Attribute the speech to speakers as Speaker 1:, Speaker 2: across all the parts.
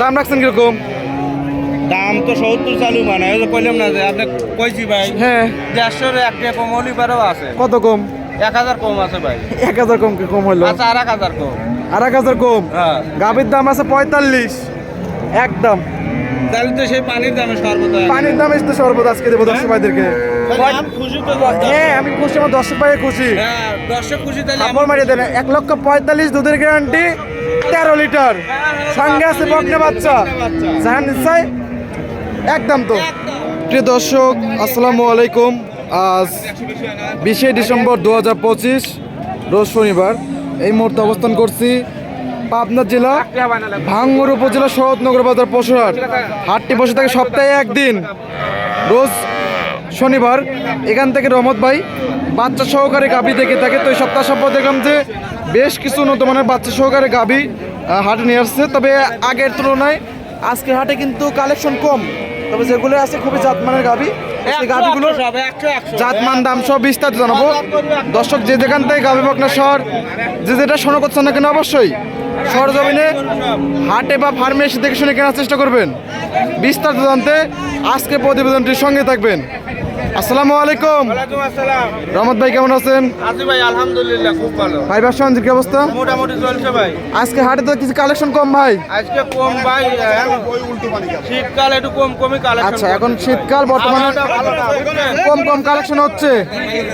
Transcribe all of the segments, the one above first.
Speaker 1: দাম রাখছেন কীরকম?
Speaker 2: দাম তো সত্তর চালু মানে ওই যে কইলাম না যে আপনি কইছি ভাই
Speaker 1: হ্যাঁ।
Speaker 2: দেড়শোর একটা কম অলিবারও আছে।
Speaker 1: কত কম?
Speaker 2: এক হাজার কম আছে ভাই।
Speaker 1: এক হাজার কম কি কম হলো?
Speaker 2: আচ্ছা আর এক হাজার কম।
Speaker 1: আর এক হাজার কম?
Speaker 2: হ্যাঁ।
Speaker 1: গাভীর দাম আছে পঁয়তাল্লিশ। একদম।
Speaker 2: তাহলে তো সেই পানির দামে সর্বদা
Speaker 1: পানির দামে তো সর্বদা আজকে দেবো দর্শক ভাইদেরকে।
Speaker 2: আমি খুশি তো
Speaker 1: হ্যাঁ আমি খুশি আমার দর্শক ভাই খুশি।
Speaker 2: হ্যাঁ দর্শক খুশি তাহলে
Speaker 1: কাপড় মারিয়ে দেন এক লক্ষ পঁয়তাল্লিশ দুধের গ্যারান্টি তেরো লিটার। সঙ্গে আছে বকনে বাচ্চা। জাহান নিশ্চয় একদম তো। প্রিয় দর্শক, আসসালামু আলাইকুম। আজ বিশে ডিসেম্বর দু হাজার পঁচিশ, রোজ শনিবার। এই মুহূর্তে অবস্থান করছি পাবনা জেলা, ভাঙ্গুর উপজেলা শরৎনগর বাজার পশুরহাট হাটটি বসে থাকে সপ্তাহে একদিন। রোজ শনিবার এখান থেকে রহমত ভাই বাচ্চা সহকারে গাভী দেখে থাকে। তো এই সপ্তাহ সপ্তাহ দেখলাম যে বেশ কিছু উন্নত মানের বাচ্চা সহকারে গাভী হাটে নিয়ে আসছে। তবে আগের তুলনায় আজকে হাটে কিন্তু কালেকশন কম। তবে যেগুলো আছে খুবই জাতমানের গাভী সেই গাভীগুলোর জাতমান দাম সব বিস্তারিত জানাব। দর্শক যে যেখান থেকে গাভী বকনা শহর যে যেটা শোনা করছেন না কেন অবশ্যই শহর জমিনে হাটে বা ফার্মে এসে দেখে শুনে কেনার চেষ্টা করবেন। বিস্তারিত জানতে আজকে প্রতিবেদনটির সঙ্গে থাকবেন। আসসালামু আলাইকুম।
Speaker 2: ওয়ালাইকুম আসসালাম।
Speaker 1: রহমত ভাই কেমন আছেন?
Speaker 2: ভাই আলহামদুলিল্লাহ খুব ভালো।
Speaker 1: ভাই ব্যবসা কি অবস্থা?
Speaker 2: মোটামুটি চলছে ভাই।
Speaker 1: আজকে হাটে তো কিছু কালেকশন কম ভাই।
Speaker 2: আজকে কম ভাই শীতকাল একটু কম কমই কালেকশন
Speaker 1: আচ্ছা এখন শীতকাল বর্তমানে কম কম কালেকশন হচ্ছে।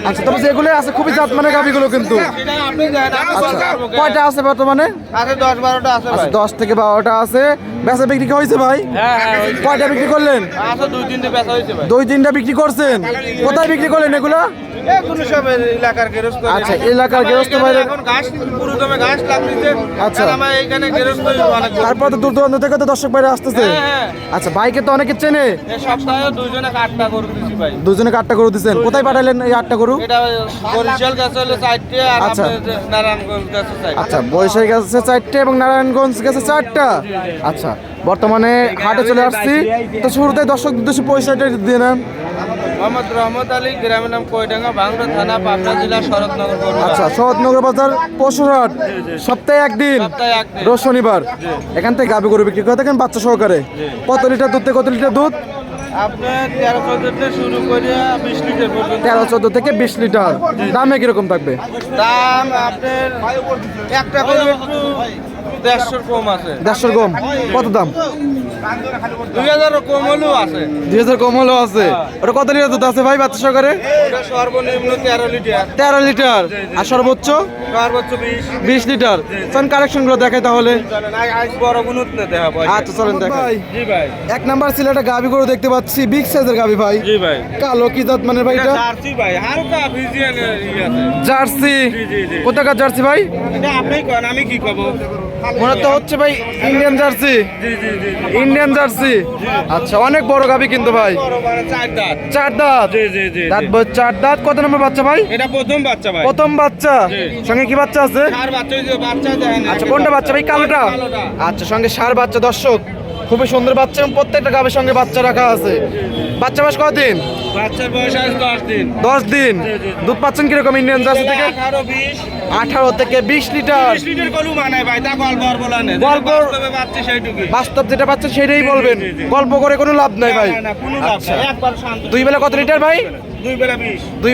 Speaker 1: আচ্ছা তবে যেগুলো আছে খুবই জাতমানের গাভিগুলো কিন্তু।
Speaker 2: আপনি দেন আমি
Speaker 1: আচ্ছা কয়টা আছে বর্তমানে?
Speaker 2: আছে দশ বারোটা আছে
Speaker 1: আচ্ছা দশ থেকে বারোটা আছে। বেচা বিক্রি হয়েছে ভাই?
Speaker 2: হ্যাঁ হ্যাঁ
Speaker 1: কয়টা বিক্রি করলেন?
Speaker 2: দুই তিনটে ভাই।
Speaker 1: দুই তিনটা বিক্রি করছেন। কোথায় বিক্রি করলেন এগুলো?
Speaker 2: এগুলো এলাকার গেরস্ত
Speaker 1: আচ্ছা, এলাকার গেরস্ত ভাইরা-
Speaker 2: এখন ঘাস পুরো দমে ঘাস লাগতেছে
Speaker 1: আচ্ছা।
Speaker 2: আমার এইখানে গেরস্ত অনেক
Speaker 1: তারপর তো দূর দূরান্ত থেকে তো দর্শক বাইরে আসতেছে।
Speaker 2: হ্যাঁ, হ্যাঁ।
Speaker 1: আচ্ছা বাইকে তো অনেকে চেনে।
Speaker 2: সপ্তাহে দিছি ভাই।
Speaker 1: দুজনে আটটা গরু কোথায় পাঠালেন এই আটটা গরু?
Speaker 2: এটা বরিশাল গেছে হলো চারটে আর
Speaker 1: আচ্ছা।
Speaker 2: নারায়ণগঞ্জ গেছে চারটে।
Speaker 1: আচ্ছা বৈশাখ গেছে চারটে এবং নারায়ণগঞ্জ গেছে চারটা। আচ্ছা বর্তমানে হাটে চলে আসছি। তো শুরুতে দর্শক উদ্দেশ্যে পয়সাটা দিয়ে নেন।
Speaker 2: মোহাম্মদ রহমত আলী গ্রামের নাম কয়ডাঙ্গা ভাঙড়া থানা পাবনা জেলা শরৎনগর
Speaker 1: আচ্ছা শরৎনগর বাজার পশুরহাট সপ্তাহে একদিন রোজ শনিবার। এখান থেকে গাভি গরু বিক্রি করে থাকেন বাচ্চা সহকারে। কত লিটার দুধ থেকে কত লিটার দুধ?
Speaker 2: তেরো চোদ্দ থেকে বিশ লিটার
Speaker 1: তেরো চোদ্দ থেকে বিশ লিটার। দামে কীরকম থাকবে?
Speaker 2: দাম আপনার একটু দেড়শোর কম আছে।
Speaker 1: দেড়শোর কম? কত দাম?
Speaker 2: দুই হাজারও কম হলেও আছে।
Speaker 1: দুই হাজার কম হলেও আছে। ওটা কত লিটার দুধ আছে ভাই বাচ্চা সহকারে?
Speaker 2: সর্বনিম্ন তেরো লিটার।
Speaker 1: তেরো লিটার। আর সর্বোচ্চ?
Speaker 2: সর্বোচ্চ বিশ।
Speaker 1: লিটার। চলেন কালেকশনগুলো দেখাই তাহলে। আচ্ছা চলেন দেখাই।
Speaker 2: জি ভাই।
Speaker 1: এক নাম্বার সিলেটে গাভি গরু দেখতে পাচ্ছি বিগ সাইজের গাভি ভাই।
Speaker 2: জি ভাই।
Speaker 1: কালো কি জাত মানে ভাই
Speaker 2: এটা জার্সি ভাই হালকা ভিজিয়ান আছে।
Speaker 1: জার্সি?
Speaker 2: জি, জি, জি।
Speaker 1: কোথাকার জার্সি ভাই?
Speaker 2: আপনি কন আমি কি কব?
Speaker 1: মনে তো হচ্ছে ভাই ইন্ডিয়ান জার্সি ইন্ডিয়ান জার্সি আচ্ছা অনেক বড় গাবি কিন্তু ভাই।
Speaker 2: চার দাঁত।
Speaker 1: চার দাঁত চার দাঁত। কত নম্বর বাচ্চা ভাই?
Speaker 2: এটা প্রথম বাচ্চা ভাই।
Speaker 1: প্রথম বাচ্চা। সঙ্গে কি বাচ্চা আছে? আচ্ছা কোনটা বাচ্চা। ভাই? কালোটা। আচ্ছা সঙ্গে সার বাচ্চা দর্শক। খুবই সুন্দর বাচ্চা এবং প্রত্যেকটা গাবের সঙ্গে বাচ্চা রাখা আছে। বাচ্চা কদিন
Speaker 2: বাচ্চার বয়স আজ দশ দিন।
Speaker 1: দশ। দুধ পাচ্ছেন কীরকম ইন্ডিয়ান জার্সি থেকে?
Speaker 2: আঠারো বিশ।
Speaker 1: আঠারো থেকে বিশ লিটার।
Speaker 2: লিটার গরু বানায় ভাই তা গল্প আর বলা নেই।
Speaker 1: গল্প-
Speaker 2: বাচ্চা সেইটুকুই।
Speaker 1: বাস্তব যেটা পাচ্ছেন সেটাই বলবেন। গল্প করে কোনো লাভ নাই ভাই। আচ্ছা।
Speaker 2: নেই, একবার শান্ত।
Speaker 1: দুই বেলা কত লিটার ভাই?
Speaker 2: দুই বেলা
Speaker 1: দুই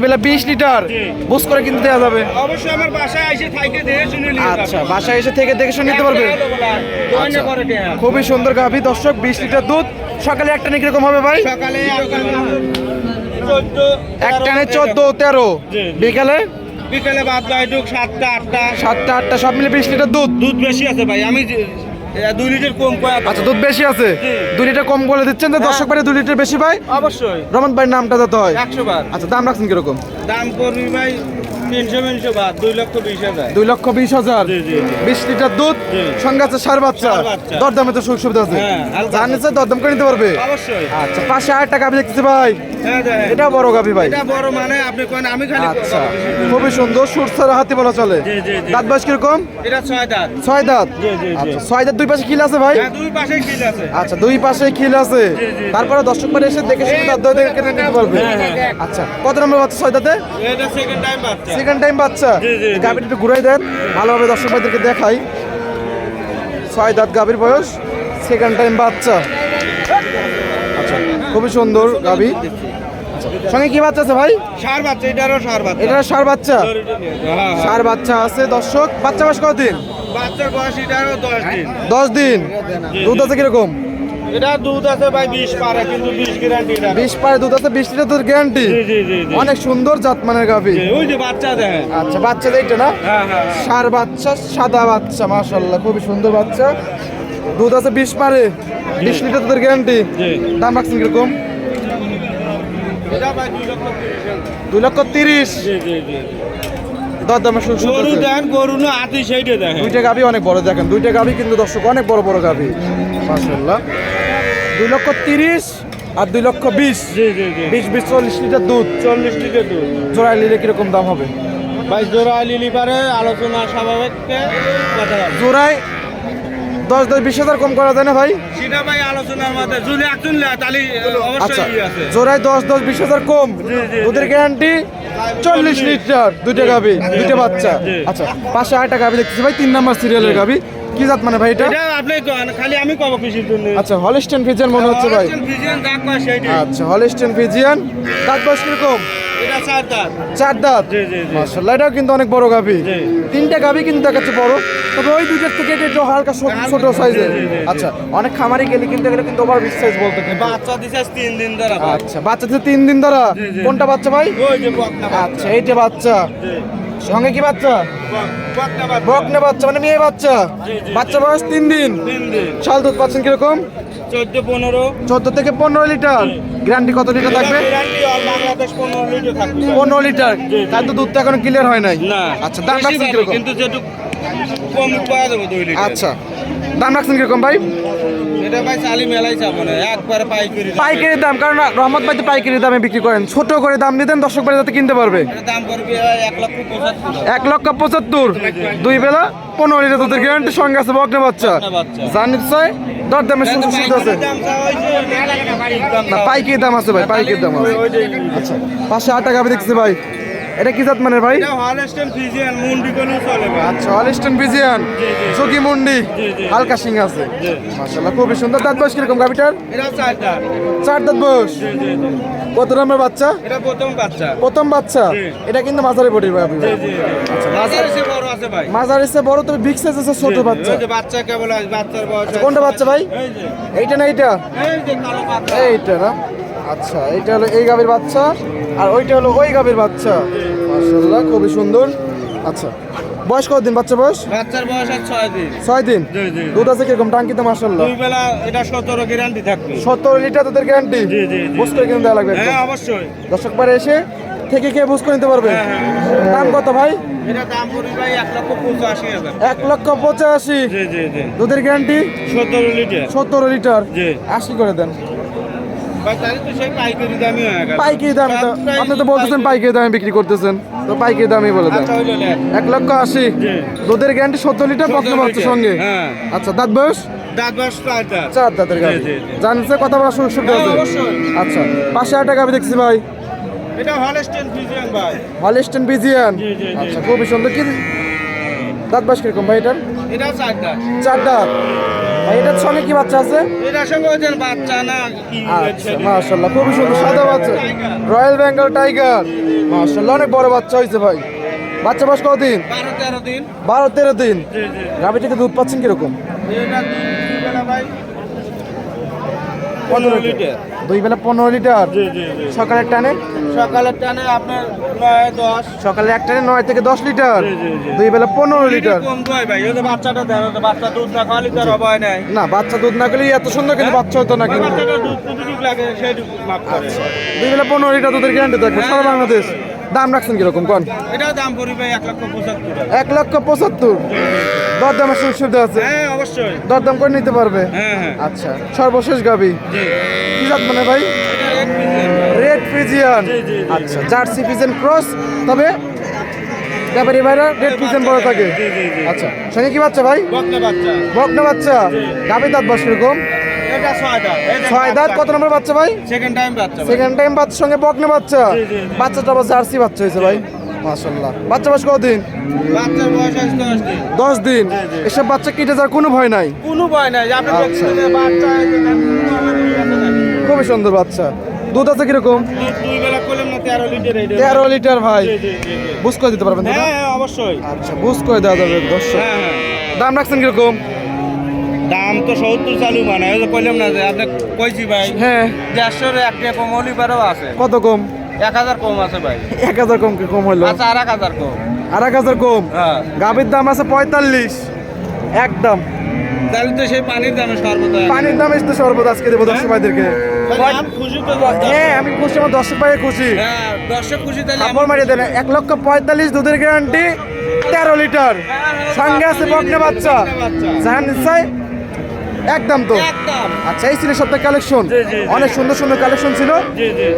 Speaker 1: লিটার।
Speaker 2: জি।
Speaker 1: বুঝ করে কিনতে দেওয়া যাবে।
Speaker 2: অবশ্যই আমার বাসায় এসে থাইকে দিয়ে শুনে নিয়ে
Speaker 1: আচ্ছা বাসায় এসে থেকে দেখে শুনে নিতে পারবে? আচ্ছা।
Speaker 2: দেয়া।
Speaker 1: খুবই সুন্দর গাভী। দর্শক বিশ লিটার দুধ। সকালে একটা নাকি কীরকম হবে ভাই?
Speaker 2: সকালে চোদ্দ
Speaker 1: এক টানে চোদ্দ তেরো।
Speaker 2: জি, জি।
Speaker 1: বিকালে
Speaker 2: বাদ বাইটুক সাতটা আটটা।
Speaker 1: সাতটা আটটা সব মিলে বিশ লিটার দুধ।
Speaker 2: দুধ বেশি আছে ভাই। আমি দুই লিটার কম
Speaker 1: আচ্ছা দুধ বেশি আছে। দুই লিটার কম বলে দিচ্ছেন দর্শক বাড়ি দুই লিটার বেশি ভাই?
Speaker 2: অবশ্যই।
Speaker 1: রমন ভাইয়ের নামটা দিতে হয়।
Speaker 2: একশো বার।
Speaker 1: আচ্ছা দাম রাখছেন কীরকম?
Speaker 2: দাম করবি ভাই তিনশো তিনশো বাদ দুই লক্ষ বিশ হাজার।
Speaker 1: লিটার দুধ সঙ্গে আছে সার বাচ্চা। দরদামে তো সুযোগ সুবিধা আছে।
Speaker 2: হ্যাঁ,
Speaker 1: দরদাম করে নিতে পারবে। আচ্ছা পাঁচশো আট টাকা আমি দেখতেছি ভাই।
Speaker 2: হ্যাঁ।
Speaker 1: এটা বড় গাভি ভাই।
Speaker 2: এটা বড় মানে আপনি কোন আমি খালি
Speaker 1: আচ্ছা। খুবই সুন্দর সুরসার হাতি বলা চলে।
Speaker 2: জি, জি, জি।
Speaker 1: দাঁত বয়স কীরকম?
Speaker 2: এটা ছয় দাঁত।
Speaker 1: ছয় দাঁত?
Speaker 2: জি, জি, জি।
Speaker 1: আচ্ছা ছয় দাঁত দুই পাশে খিল আছে ভাই?
Speaker 2: হ্যাঁ দুই পাশে খিল আছে।
Speaker 1: আচ্ছা দুই পাশে খিল আছে। তারপরে দর্শক বাড়ি এসে দেখে শুনে দাঁত ধরে কেটে নিতে পারবে। আচ্ছা কত নম্বর বাচ্চা ছয় দাঁতে?
Speaker 2: এটা সেকেন্ড টাইম বাচ্চা।
Speaker 1: সেকেন্ড টাইম বাচ্চা।
Speaker 2: জি, জি, জি।
Speaker 1: গাভীটা একটু ঘুরাই দেন ভালোভাবে দর্শক ভাইদেরকে দেখাই। ছয় দাঁত গাভীর বয়স সেকেন্ড টাইম বাচ্চা। আচ্ছা খুবই সুন্দর আচ্ছা, সঙ্গে কি বাচ্চা আছে ভাই?
Speaker 2: সার বাচ্চা এটারও সার বাচ্চা।
Speaker 1: এটা সার বাচ্চা?
Speaker 2: হ্যাঁ,
Speaker 1: সার বাচ্চা আছে। দর্শক বাচ্চা বয়স কতদিন?
Speaker 2: বাচ্চার বয়স এটারও দশ দিন।
Speaker 1: দশ দিন? দুধ আছে কীরকম?
Speaker 2: এটা দুধ আছে ভাই পারে কিন্তু বিশ গ্যারান্টি এটা
Speaker 1: বিশ পারে দুধ আছে লিটার দুধ গ্যারান্টি
Speaker 2: জি জি জি জি।
Speaker 1: অনেক সুন্দর জাতমানের গাভি।
Speaker 2: জি, ওই যে বাচ্চা দেখেন।
Speaker 1: আচ্ছা বাচ্চা এইটা না?
Speaker 2: হ্যাঁ হ্যাঁ
Speaker 1: সার বাচ্চা সাদা বাচ্চা মাশাল্লাহ খুবই সুন্দর বাচ্চা। দুধ আছে বিশ পারে বিশ লিটার দুধের গ্যারান্টি
Speaker 2: জি।
Speaker 1: দাম রাখছেন কীরকম?
Speaker 2: দুই লক্ষ তিরিশ। হাজার।
Speaker 1: দুই লক্ষ তিরিশ
Speaker 2: জি জি জি।
Speaker 1: দর দামের শুরু শুরু
Speaker 2: গরু দেন গরু না আতি সেইটা দেখেন।
Speaker 1: দুইটা গাভি অনেক বড় দেখেন। দুইটা গাভি কিন্তু দর্শক অনেক বড় বড় গাভি। মাশাল্লাহ দুই লক্ষ তিরিশ আর দুই লক্ষ বিশ। বিশ বিশ চল্লিশ লিটার দুধ।
Speaker 2: চল্লিশ লিটার দুধ।
Speaker 1: জোড়ায় নিলে কীরকম দাম হবে?
Speaker 2: ভাই জোড়া লিলি পারে আলোচনা স্বাভাবিককে কথা
Speaker 1: জোড়ায় দশ দশ বিশ হাজার কম করা যায় না ভাই?
Speaker 2: সেটা ভাই আলোচনার মধ্যে। যদি একজন তাহলে অবশ্যই আছে।
Speaker 1: জোড়ায় দশ দশ বিশ হাজার কম। দুধের গ্যারান্টি চল্লিশ লিটার দুইটা গাভি দুইটা বাচ্চা। আচ্ছা পাশে আটটা গাভি দেখতেছি ভাই তিন নাম্বার সিরিয়ালের গাভি। কি জাত মানে ভাই এটা?
Speaker 2: এটা আপনি খালি আমি কব কৃষির জন্য।
Speaker 1: আচ্ছা হলিস্টেন ফিজিয়ান মনে হচ্ছে ভাই।
Speaker 2: ফিজিয়ান।
Speaker 1: আচ্ছা হলিস্টেন ফিজিয়ান দাঁত বয়স কীরকম?
Speaker 2: এটা চার দাঁত।
Speaker 1: চার দাঁত?
Speaker 2: জি জি জি।
Speaker 1: এটাও কিন্তু অনেক বড়
Speaker 2: জি।
Speaker 1: তিনটা গাভি কিন্তু দেখাচ্ছে বড়। তবে ওই দুইটার থেকে এটা একটু হালকা ছোট- সাইজের। আচ্ছা অনেক খামারি গেলে কিন্তু এগুলো কিন্তু ওভার বিগ সাইজ বলতে
Speaker 2: বাচ্চা দিছে তিন দিন ধরে।
Speaker 1: আচ্ছা বাচ্চা তো তিন দিন ধরা। কোনটা বাচ্চা ভাই?
Speaker 2: ওই যে
Speaker 1: আচ্ছা এইটা বাচ্চা। সঙ্গে কি বাচ্চা?
Speaker 2: বক- বকনা বাচ্চা।
Speaker 1: মানে মেয়ে বাচ্চা। বাচ্চা বয়স তিন দিন।
Speaker 2: সাল
Speaker 1: শাল দুধ পাচ্ছেন কীরকম?
Speaker 2: চোদ্দ পনেরো।
Speaker 1: চোদ্দ থেকে পনেরো লিটার। গ্যারান্টি কত লিটার থাকবে?
Speaker 2: পনেরো লিটার।
Speaker 1: তার তো দুধটা এখন ক্লিয়ার হয় নাই। আচ্ছা দাম রাখছেন কীরকম?
Speaker 2: কিন্তু
Speaker 1: আচ্ছা। দাম রাখছেন কীরকম ভাই?
Speaker 2: এটা ভাই চালি মেলাই যাব না একবার পাইকারি দাম।
Speaker 1: পাইকারি দাম কারণ রহমত ভাই তো পাইকারি দামে বিক্রি করেন। ছোট করে দাম দিতেন দর্শক বাড়ি যাতে কিনতে পারবে।
Speaker 2: দাম পড়বে এক লক্ষ পঁচাত্তর।
Speaker 1: দুই বেলা পনেরো লিটার দুধের গ্যারান্টি সঙ্গে আছে বকনে বাচ্চা।
Speaker 2: বাচ্চা।
Speaker 1: নিশ্চয় দর দামের সুযোগ সুবিধা আছে।
Speaker 2: দাম দাম
Speaker 1: পাইকারি দাম আছে ভাই পাইকারি দাম আছে। আচ্ছা পাঁচশো আট টাকা আমি দেখছি ভাই। এটা কি জাত মানের ভাই? আচ্ছা হলিস্টন বিজিয়ান চকি মুন্ডি হালকা সিং আছে। মাশাআল্লাহ খুবই সুন্দর। দাঁত বয়স কীরকম গাভিটার?
Speaker 2: চার দাঁত।
Speaker 1: বয়স। কত নম্বর বাচ্চা?
Speaker 2: এটা প্রথম বাচ্চা।
Speaker 1: প্রথম বাচ্চা? এটা কিন্তু মাঝারি
Speaker 2: জি, জি, জি।
Speaker 1: আচ্ছা
Speaker 2: বড় আছে ভাই।
Speaker 1: মাঝারি সে বড় তবে বিগ সাইজ আছে ছোট। বাচ্চা।
Speaker 2: বাচ্চা কেবল বাচ্চার বয়স
Speaker 1: আচ্ছা, কোনটা বাচ্চা ভাই? এইটা না এইটা? এইটা না। আচ্ছা এইটা হলো এই গাভীর বাচ্চা আর ওইটা হলো ওই গাভীর বাচ্চা। মাশাআল্লাহ খুবই সুন্দর। আচ্ছা বয়স কতদিন বাচ্চা বয়স?
Speaker 2: বাচ্চার বয়স আছে ছয় দিন।
Speaker 1: ছয় দিন। দুধ আছে কীরকম? টাঙ্কিতে মাশাআল্লাহ।
Speaker 2: দুই বেলা এটা সতেরো গ্যারান্টি থাকবে।
Speaker 1: সত্তর লিটার দুধের গ্যারান্টি
Speaker 2: জি, জি, জি।
Speaker 1: বুঝ করে কিনে দেওয়া লাগবে
Speaker 2: হ্যাঁ অবশ্যই।
Speaker 1: দর্শক পারে এসে থেকে খেয়ে বুঝ করে নিতে পারবে।
Speaker 2: হ্যাঁ, হ্যাঁ।
Speaker 1: দাম কত ভাই?
Speaker 2: এটা এক লক্ষ পঁচাশি
Speaker 1: দুধের গ্যারান্টি
Speaker 2: সতেরো লিটার।
Speaker 1: সত্তর লিটার? আশি করে দেন।
Speaker 2: পাইকারি
Speaker 1: দাম তো আপনি তো বলতেছেন পাইকারি। দামে বিক্রি করতেছেন। তো পাইকারি দামই বলে দেন।
Speaker 2: আচ্ছা।
Speaker 1: এক লক্ষ আশি। দুধের গ্যারান্টি সত্তর লিটার পক্ষ
Speaker 2: লিটার।
Speaker 1: সঙ্গে।
Speaker 2: হ্যাঁ।
Speaker 1: আচ্ছা দাঁত বয়স?
Speaker 2: চার
Speaker 1: দাঁতের গাড়ি। জানছে কথা বলার সুযোগ সুবিধা
Speaker 2: হ্যাঁ,
Speaker 1: আছে? আচ্ছা পাশে আট টাকা আমি দেখছি ভাই।
Speaker 2: এটা হলস্টেন ফ্রিজিয়ান ভাই।
Speaker 1: হলিস্টন। আচ্ছা খুবই সুন্দর। কি দাঁত বয়স কীরকম ভাই এটার?
Speaker 2: এটা চার দাঁত।
Speaker 1: চার দাঁত। ভাই এটার সঙ্গে কি বাচ্চা আছে?
Speaker 2: এটার সঙ্গে ওই বাচ্চা না কি
Speaker 1: আচ্ছা খুবই সুন্দর সাদা বাচ্চা। Royal Bengal tiger. মাশাল্লাহ অনেক বড় বাচ্চা হয়েছে ভাই। বাচ্চা বয়স কতদিন?
Speaker 2: বারো তেরো দিন।
Speaker 1: বারো তেরো দিন।
Speaker 2: জি জি।
Speaker 1: গাভি থেকে দুধ পাচ্ছেন কীরকম? কত লিটার? দুই বেলা পনেরো লিটার? সকালের টানে?
Speaker 2: সকালের টানে আপনার নয় দশ।
Speaker 1: সকালে এক টানে নয় থেকে দশ লিটার। দুই বেলা পনেরো লিটার?
Speaker 2: কম দোয় ভাই ওই যে বাচ্চাটা দেন বাচ্চা দুধ না খাওয়ালে তার অভয় নাই।
Speaker 1: না বাচ্চা দুধ না খেলে এত সুন্দর কিন্তু বাচ্চা হতো না কিন্তু।
Speaker 2: করে।
Speaker 1: দুই বেলা পনেরো লিটার দুধের গ্যারান্টি থাকবে সারা বাংলাদেশ। দাম রাখছেন কীরকম কোন?
Speaker 2: এটার দাম পড়বে এক লক্ষ পঁচাত্তর।
Speaker 1: এক লক্ষ পঁচাত্তর? দর দামের সুযোগ সুবিধা আছে।
Speaker 2: হ্যাঁ অবশ্যই।
Speaker 1: দর দাম করে নিতে পারবে?
Speaker 2: হ্যাঁ হ্যাঁ।
Speaker 1: আচ্ছা সর্বশেষ গাবি।
Speaker 2: জি।
Speaker 1: কি জাত মানে ভাই। রেড ফিজিয়ান
Speaker 2: জি।
Speaker 1: আচ্ছা জার্সি ফিজেন ক্রস তবে ব্যাপারী ভাইরা রেড ফিজেন বড় থাকে। আচ্ছা সঙ্গে কি বাচ্চা ভাই?
Speaker 2: বকনা বাচ্চা।
Speaker 1: বকনা বাচ্চা। গাবি দাঁত কীরকম?
Speaker 2: এটা ছয় দাঁত
Speaker 1: ছয় দাঁত কত নম্বর বাচ্চা ভাই?
Speaker 2: সেকেন্ড টাইম বাচ্চা
Speaker 1: সেকেন্ড টাইম বাচ্চার সঙ্গে বকনা বাচ্চা। বাচ্চাটা আবার জার্সি বাচ্চা হয়েছে ভাই। মাশাল্লাহ বাচ্চা বয়স কতদিন?
Speaker 2: বাচ্চার বয়স দশ দিন।
Speaker 1: দশ দিন। এসব বাচ্চা কেটে যাওয়ার কোনো ভয় নাই।
Speaker 2: কোনো ভয় নাই। আপনি
Speaker 1: আচ্ছা।
Speaker 2: বাচ্চা
Speaker 1: খুবই সুন্দর বাচ্চা। দুধ আছে কীরকম?
Speaker 2: তেরো লিটার
Speaker 1: ভাই। বুঝ করে দিতে পারবেন?
Speaker 2: হ্যাঁ হ্যাঁ অবশ্যই।
Speaker 1: আচ্ছা বুঝ করে দেওয়া যাবে দর্শক।
Speaker 2: হ্যাঁ হ্যাঁ।
Speaker 1: দাম রাখছেন কীরকম?
Speaker 2: দাম তো সত্তর চালু মানে ওই কইলাম না যে আপনি কইছি ভাই
Speaker 1: হ্যাঁ।
Speaker 2: দেড়শোর একটা কম অলিবারও আছে।
Speaker 1: কত কম?
Speaker 2: এক হাজার কম আছে ভাই।
Speaker 1: এক হাজার কম কি কম হইল
Speaker 2: আচ্ছা আর এক হাজার কম।
Speaker 1: আর এক হাজার কম?
Speaker 2: হ্যাঁ।
Speaker 1: গাভীর দাম আছে পঁয়তাল্লিশ। একদম।
Speaker 2: তাহলে তো সেই পানির দামে সর্বদা
Speaker 1: পানির দাম এসে সর্বত আজকে দেবো দর্শক ভাইদেরকে।
Speaker 2: আমি খুশি
Speaker 1: হ্যাঁ আমি খুশি আমার দর্শক ভাই খুশি।
Speaker 2: হ্যাঁ দর্শক খুশি তাহলে
Speaker 1: কাপড় মারিয়ে দেন। এক লক্ষ পঁয়তাল্লিশ দুধের গ্যারান্টি তেরো লিটার। সঙ্গে আছে বকনে বাচ্চা। জাহান নিশ্চয় একদম তো? আচ্ছা এই ছিল সপ্তাহ কালেকশন। অনেক সুন্দর সুন্দর কালেকশন ছিল।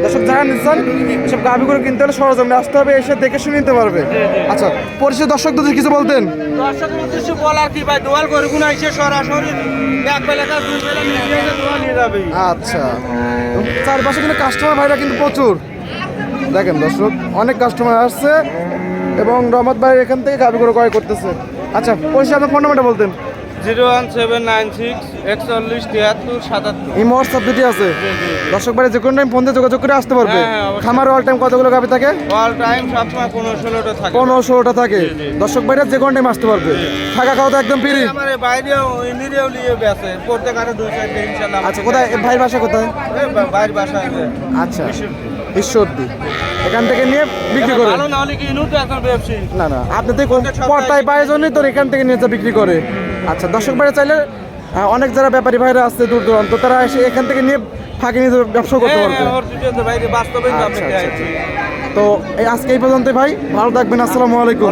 Speaker 1: দর্শক জাহান নিচ্ছেন এসব গাভিগুলো কিনতে হলে সরজমে আসতে হবে এসে দেখে শুনে নিতে পারবে। আচ্ছা পরিষদ দর্শকদের কিছু বলতেন?
Speaker 2: দর্শকের উদ্দেশ্যে বলার কি ভাই? দোয়াল করে গুণ এসে সরাসরি
Speaker 1: আচ্ছা। চারপাশে কিন্তু কাস্টমার ভাইরা কিন্তু প্রচুর। দেখেন দর্শক অনেক কাস্টমার আসছে এবং রহমত ভাই এখান থেকে গাভিগুলো ক্রয় করতেছে। আচ্ছা পরিষদ আপনার ফোন নাম্বারটা বলতেন।
Speaker 2: Zero one seven nine six একচল্লিশ তিয়াত্তর সাতাত্তর।
Speaker 1: এই হোয়াটসঅ্যাপ দুটি আছে। দর্শক যে কোনো টাইম ফোন দিয়ে যোগাযোগ করে আসতে পারবে।
Speaker 2: হ্যাঁ, হ্যাঁ।
Speaker 1: খামার অল টাইম কতগুলো থাকে?
Speaker 2: অল টাইম সবসময় পনেরো ষোলোটা থাকে।
Speaker 1: পনেরো ষোলোটা থাকে। দর্শক যে কোনো টাইম আসতে পারবে। থাকা খাওয়া তো একদম ফ্রি
Speaker 2: আমার এই বাইরেও ইন্দিরেও নিয়ে বেছে প্রত্যেক আরও দুই চারটে ইনশাল্লাহ
Speaker 1: আচ্ছা কোথায়? এ ভাইয়ের বাসা কোথায়? আচ্ছা। ঈশ্বরদী। এখান থেকে নিয়ে বিক্রি করে।
Speaker 2: না
Speaker 1: না আপনি তো পর্দায় পায়ে জন্যই তো এখান থেকে নিয়ে বিক্রি করে। আচ্ছা দর্শক ভাইরা চাইলে অনেক যারা ব্যাপারী ভাইরা আছে দূর দূরান্ত তারা এসে এখান থেকে নিয়ে ফাঁকি নিয়ে ব্যবসা করতে
Speaker 2: হ্যাঁ,
Speaker 1: পারবে।
Speaker 2: হ্যাঁ, তো
Speaker 1: আচ্ছা আচ্ছা
Speaker 2: দেখছেন।
Speaker 1: তো এই আজকে এই পর্যন্ত ভাই ভালো থাকবেন আসসালামু আলাইকুম।